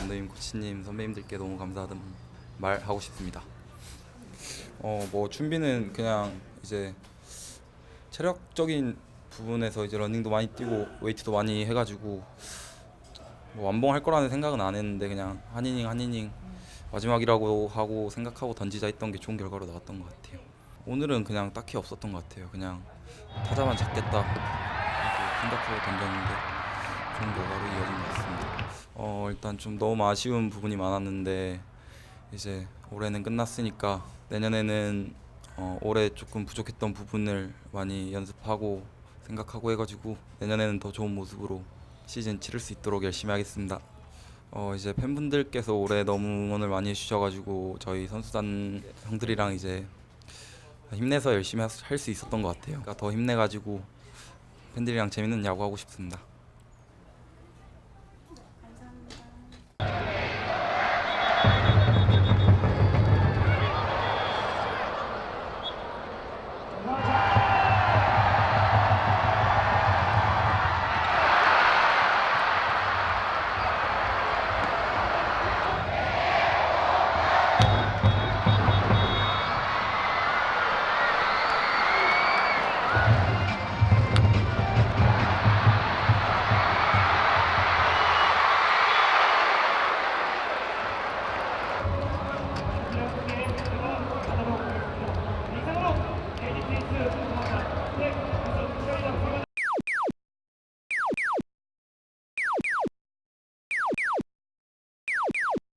감독님, 코치님, 선배님들께 너무 감사하다는 말 하고 싶습니다. 어, 뭐 준비는 그냥 이제 체력적인 부분에서 이제 러닝도 많이 뛰고 웨이트도 많이 해가지고 뭐 완봉할 거라는 생각은 안 했는데 그냥 한 이닝 한 이닝 마지막이라고 하고 생각하고 던지자 했던 게 좋은 결과로 나왔던 것 같아요. 오늘은 그냥 딱히 없었던 것 같아요. 그냥 타자만 잡겠다 하고 생각하고 던졌는데 좋은 결과로 이어진 것 같습니다. 어 일단 좀 너무 아쉬운 부분이 많았는데 이제 올해는 끝났으니까 내년에는 어, 올해 조금 부족했던 부분을 많이 연습하고 생각하고 해가지고 내년에는 더 좋은 모습으로 시즌 치를 수 있도록 열심히 하겠습니다. 어 이제 팬분들께서 올해 너무 응원을 많이 해주셔가지고 저희 선수단 형들이랑 이제 힘내서 열심히 할 수 있었던 것 같아요. 그러니까 더 힘내가지고 팬들이랑 재밌는 야구 하고 싶습니다.